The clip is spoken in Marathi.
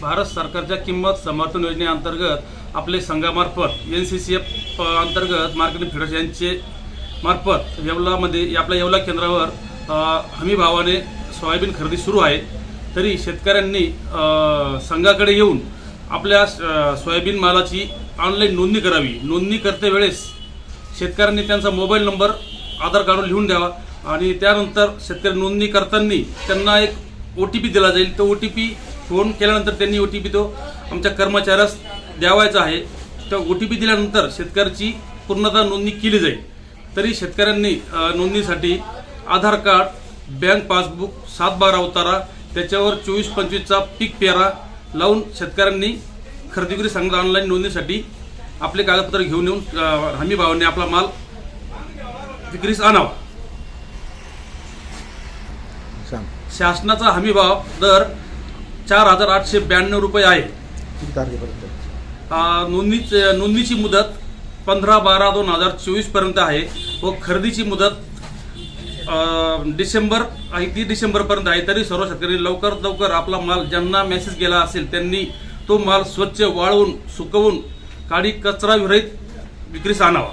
भारत सरकारच्या किंमत समर्थन योजनेअंतर्गत आपले संघामार्फत एन सी सी एफ अंतर्गत मार्केटिंग फिडर्स यांचे मार्फत येवलामध्ये आपल्या येवला केंद्रावर हमी भावाने सोयाबीन खरेदी सुरू आहे. तरी शेतकऱ्यांनी संघाकडे येऊन आपल्या सोयाबीन मालाची ऑनलाईन नोंदणी करावी. नोंदणी करते वेळेस शेतकऱ्यांनी त्यांचा मोबाईल नंबर आधार कार्डवर लिहून द्यावा आणि त्यानंतर शेतकरी नोंदणी करताना त्यांना एक ओ टी पी दिला जाईल. तो ओ टी पी फोन केल्यानंतर त्यांनी ओ टी पी तो आमच्या कर्मचाऱ्यास द्यावायचा आहे. त्या ओ टी पी दिल्यानंतर शेतकऱ्याची पूर्णतः नोंदणी केली जाईल. तरी शेतकऱ्यांनी नोंदणीसाठी आधार कार्ड बँक पासबुक सात बारा उतारा त्याच्यावर चोवीस पंचवीसचा पीक पेरा लावून शेतकऱ्यांनी खरेदी विक्री संघ ऑनलाईन नोंदणीसाठी आपले कागदपत्र घेऊन येऊन हमी भावाने आपला माल विक्रीस आणावा. शासनाचा हमी भाव दर चार हजार आठशे ब्याण्णव रुपये आहे. नोंदणी नोंदणीची मुदत पंधरा बारा दोन हजार चोवीसपर्यंत आहे. व खरेदीची मुदत डिसेंबर ती डिसेंबरपर्यंत आहे. तरी सर्व शेतकरी लवकरात लवकर आपला माल ज्यांना मेसेज गेला असेल त्यांनी तो माल स्वच्छ वाळवून सुकवून काडी कचरा विरहित विक्रीस आणावा.